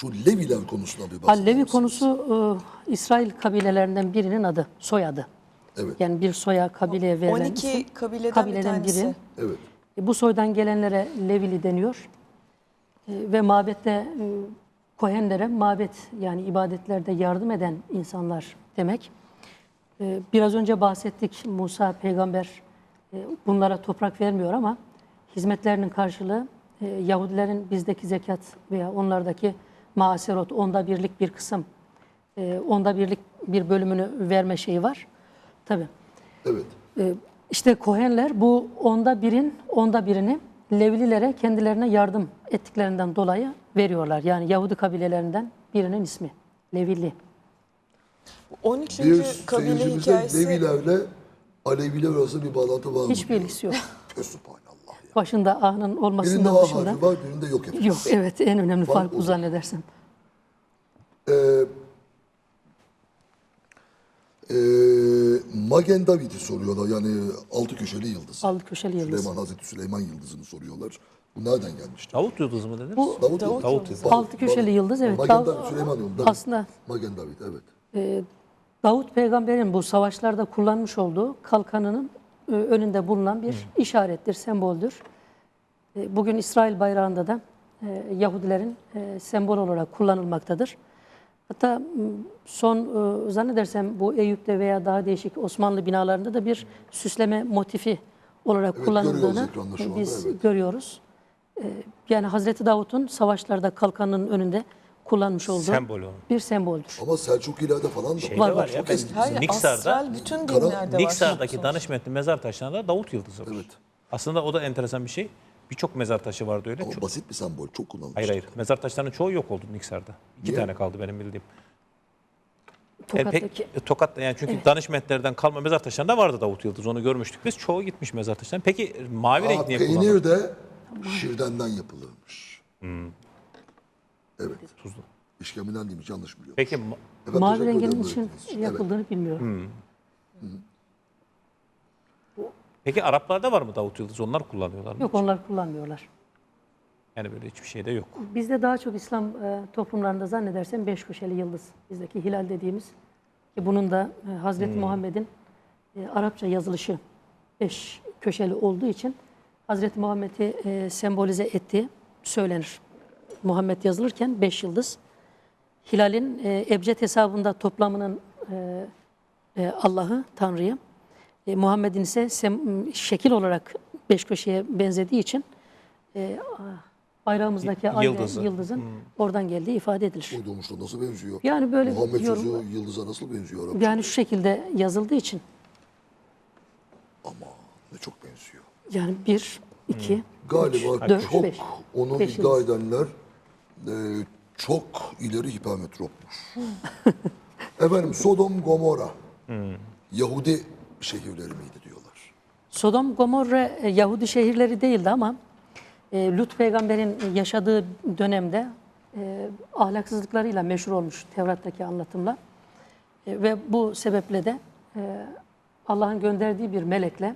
Şu Leviler konusuna bir Ha, bahseder Levi konusu e, İsrail kabilelerinden birinin adı, soyadı. Evet. Yani bir soya kabileye verilen 12 isim. kabileden, Kabileden bir tanesi. biri. Evet. E, Bu soydan gelenlere Levili deniyor. E, Ve mabette e, Kohenlere mabet yani ibadetlerde yardım eden insanlar demek. E, Biraz önce bahsettik Musa peygamber e, bunlara toprak vermiyor ama hizmetlerinin karşılığı e, Yahudilerin bizdeki zekat veya onlardaki maaserot onda birlik bir kısım e, onda birlik bir bölümünü verme şeyi var. Tabii. Evet. Ee, İşte Kohenler bu onda birin onda birini Levlilere kendilerine yardım ettiklerinden dolayı veriyorlar. Yani Yahudi kabilelerinden birinin ismi Levili. 13. Bir kabile hikayesi Levilerle Aleviler arasında bir bağlantı var mı? Hiçbir ilgisi yok. Subhanallah Başında ahının Birinde olmasından A dışında. harfi var, birinde yok efendim. Yok evet en önemli Var, fark bu zannedersem. Ee, e, Magen David'i soruyorlar. Yani altı köşeli yıldız. Altı köşeli yıldız. Süleyman Hazreti Süleyman yıldızını soruyorlar. Bu nereden gelmişti? Davut yıldızı mı dediniz? Bu Davut, Davut yıldızı. yıldızı. Altı köşeli yıldız, evet. Magen Dav- David, Süleyman yıldızı. aslında Magen David evet. e, Davut peygamberin bu savaşlarda kullanmış olduğu kalkanının önünde bulunan bir işarettir, semboldür. E, Bugün İsrail bayrağında da e, Yahudilerin e, sembol olarak kullanılmaktadır. Hatta son e, zannedersem bu Eyüp'te veya daha değişik Osmanlı binalarında da bir süsleme motifi olarak Evet, kullanıldığını görüyoruz anda, biz evet. görüyoruz. E, Yani Hazreti Davut'un savaşlarda kalkanının önünde kullanmış olduğu Sembol o. bir semboldür. Ama Selçukilerde falan da Şeyde Var, var, var. ya. Çok eski. Hayır, Niksar'da, astral bütün dinlerde var. Niksar'daki Danışmetli mezar taşlarında Davut yıldızı var. Evet. Aslında o da enteresan bir şey. Birçok mezar taşı vardı öyle. Ama Çok- basit bir sembol. Çok kullanılmış. Hayır hayır. Mezar taşlarının çoğu yok oldu Niksar'da. İki Niye? tane kaldı benim bildiğim. Tokat'taki pek e, tokat yani çünkü danışmetlerden kalma mezar taşlarında vardı Davut Yıldız. Onu görmüştük biz. Çoğu gitmiş mezar taşlarına. Peki mavi Aa, renk niye peynir kullanıldı? de şirdenden yapılırmış. Evet. Tuzlu. İşkemiden değilmiş yanlış biliyorum. Peki ma- Efendim, Mavi teşekkür renginin ederim için yapıldığını bilmiyorum. peki Araplarda var mı Davut Yıldız? Onlar kullanıyorlar mı? Yok onlar kullanmıyorlar. Yani böyle hiçbir şeyde yok. Bizde daha çok İslam e, toplumlarında zannedersem beş köşeli yıldız. Bizdeki hilal dediğimiz ki bunun da e, Hazreti Muhammed'in e, Arapça yazılışı beş köşeli olduğu için Hazreti Muhammed'i e, sembolize ettiği söylenir. Muhammed yazılırken beş yıldız. Hilal'in e, ebced hesabında toplamının e, e, Allah'ı, Tanrı'yı. E, Muhammed'in ise sem- şekil olarak beş köşeye benzediği için e, bayrağımızdaki Y- yıldızı. yıldızın oradan geldiği ifade edilir. Uydurmuşlar nasıl benziyor? Yani böyle Muhammed yorum- sözü yıldıza nasıl benziyor Arapça? Yani şu şekilde yazıldığı için Ama ne çok benziyor. yani bir, iki, Galiba dört, çok beş. onu Beş iddia yıldız. edenler e, çok ileri hipermetropmuş. Efendim Sodom Gomorra Yahudi şehirleri miydi diyorlar. Sodom, Gomorre e, Yahudi şehirleri değildi ama e, Lut peygamberin yaşadığı dönemde e, ahlaksızlıklarıyla meşhur olmuş Tevrat'taki anlatımla. E, ve bu sebeple de e, Allah'ın gönderdiği bir melekle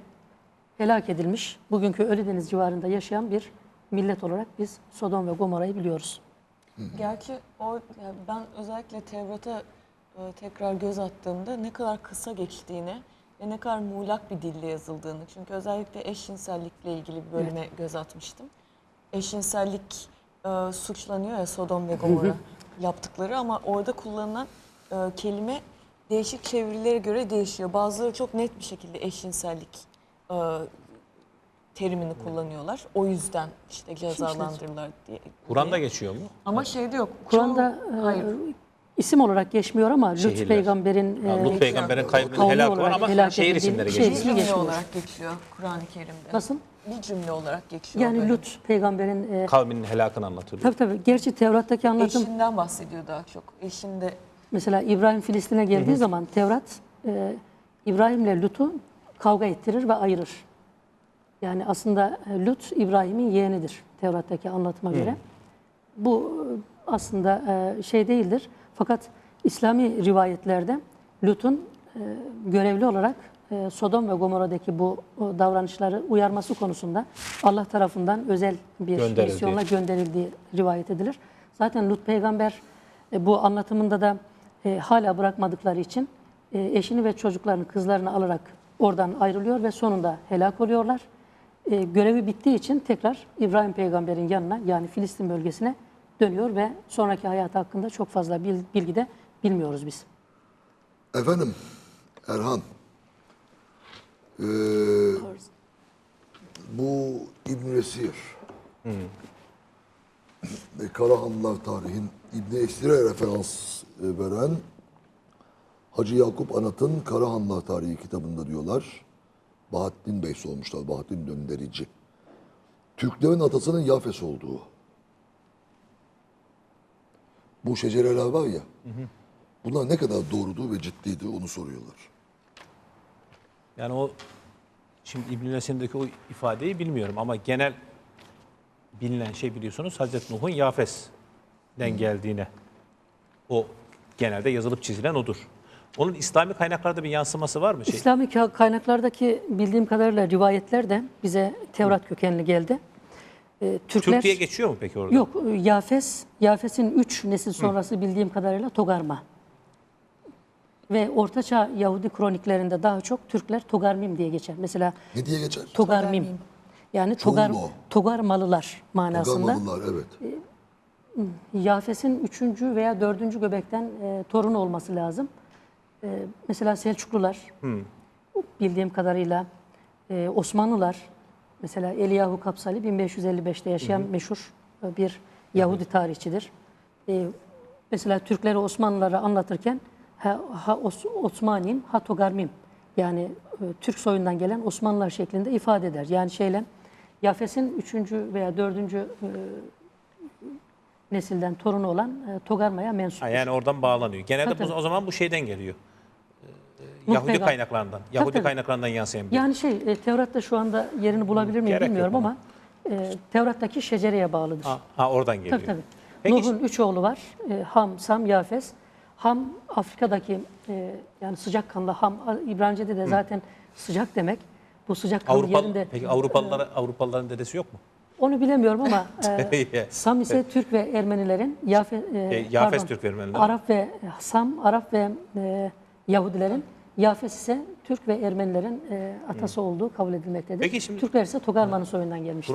helak edilmiş, bugünkü Ölüdeniz civarında yaşayan bir millet olarak biz Sodom ve Gomorra'yı biliyoruz. Gerçi o yani ben özellikle Tevrat'a e, tekrar göz attığımda ne kadar kısa geçtiğini ve ne kadar muğlak bir dille yazıldığını. Çünkü özellikle eşcinsellikle ilgili bir bölüme göz atmıştım. Eşcinsellik e, suçlanıyor ya Sodom ve Gomorra yaptıkları ama orada kullanılan e, kelime değişik çevirilere göre değişiyor. Bazıları çok net bir şekilde eşcinsellik e, terimini kullanıyorlar. O yüzden işte cezalandırırlar diye. Kur'an'da geçiyor mu? Ama şeyde yok. Kur'an'da e, hayır. isim olarak geçmiyor ama Lut peygamberin Ya, e, Lut peygamberin kaybının kavmi helakı var olarak ama helak şehir isimleri şehir bir geçiyor. ismi cümle geçmiyor. olarak geçiyor Kur'an-ı Kerim'de. Nasıl? Bir cümle olarak geçiyor. Yani böyle. Lut peygamberin e, Kavminin helakını anlatılıyor. tabii tabii gerçi Tevrat'taki anlatım Eşinden bahsediyor daha çok. Eşinde mesela İbrahim Filistin'e geldiği zaman Tevrat e, İbrahim'le Lut'u kavga ettirir ve ayırır. Yani aslında e, Lut İbrahim'in yeğenidir Tevrat'taki anlatıma göre. Bu e, aslında e, şey değildir. Fakat İslami rivayetlerde Lut'un görevli olarak Sodom ve Gomorra'daki bu davranışları uyarması konusunda Allah tarafından özel bir Gönderildiği. misyonla gönderildiği rivayet edilir. Zaten Lut peygamber bu anlatımında da hala bırakmadıkları için eşini ve çocuklarını, kızlarını alarak oradan ayrılıyor ve sonunda helak oluyorlar. E, görevi bittiği için tekrar İbrahim peygamberin yanına yani Filistin bölgesine dönüyor ve sonraki hayatı hakkında çok fazla bil- bilgi de bilmiyoruz biz. Efendim Erhan. Ee, bu İbn Esir. E, Karahanlılar tarihin İbn Esir'e referans e, veren Hacı Yakup Anat'ın Karahanlılar tarihi kitabında diyorlar. Bahattin Bey sormuşlar. Bahattin Dönderici. Türklerin atasının Yafes olduğu. Bu şecereler var ya. Bunlar ne kadar doğrudur ve ciddidir onu soruyorlar. Yani o şimdi İbn Nesin'deki o ifadeyi bilmiyorum ama genel bilinen şey biliyorsunuz Hazreti Nuh'un Yafes'den geldiğine. O genelde yazılıp çizilen odur. Onun İslami kaynaklarda bir yansıması var mı? Şey, İslami ka- kaynaklardaki bildiğim kadarıyla rivayetler de bize Tevrat kökenli geldi. E, Türkler Türk diye geçiyor mu peki orada? Yok, e, Yafes, Yafes'in 3 nesil sonrası bildiğim kadarıyla Togarma. Ve Ortaçağ Yahudi kroniklerinde daha çok Türkler Togarmim diye geçer. Mesela Ne diye geçer? Togarmim. Togarmim. Yani Togar. Togarmalılar manasında. Gamalılar evet. Yafes'in 3. veya 4. göbekten e, torun olması lazım. E, mesela Selçuklular bildiğim kadarıyla e, Osmanlılar mesela Eliyahu Kapsali 1555'te yaşayan meşhur e, bir Yahudi tarihçidir. E, mesela Türkleri Osmanlılara anlatırken ha, ha Os, Osmaniyim ha Togarmim yani e, Türk soyundan gelen Osmanlılar şeklinde ifade eder. Yani şeyle Yafes'in 3. veya 4 nesilden torunu olan e, Togarma'ya mensup. Yani oradan bağlanıyor. Genelde Tabii, bu, o zaman bu şeyden geliyor. Yahudi peygamber. kaynaklarından. Yahudi tabii. kaynaklarından yansıyan bir. Yani şey e, Tevrat'ta şu anda yerini bulabilir miyim Gerek bilmiyorum ama e, Tevrat'taki şecereye bağlıdır. Ha, ha, oradan geliyor. tabii tabii. Nuh'un üç oğlu var. E, Ham, Sam, Yafes. Ham Afrika'daki e, yani sıcakkanlı Ham A- İbranice'de de zaten sıcak demek. Bu sıcakkanlı Avrupa, yerinde peki Avrupalılar, Avrupalıların dedesi yok mu? onu bilemiyorum ama e. Sam ise Türk ve Ermenilerin Yafe, e, E, Yafes pardon, Türk ve Ermenilerin. Arap ve Sam Arap ve e, Yahudilerin Yafes ise Türk ve Ermenilerin e, atası olduğu kabul edilmektedir. Peki şimdi- Türkler ise Togarma'nın soyundan gelmiştir.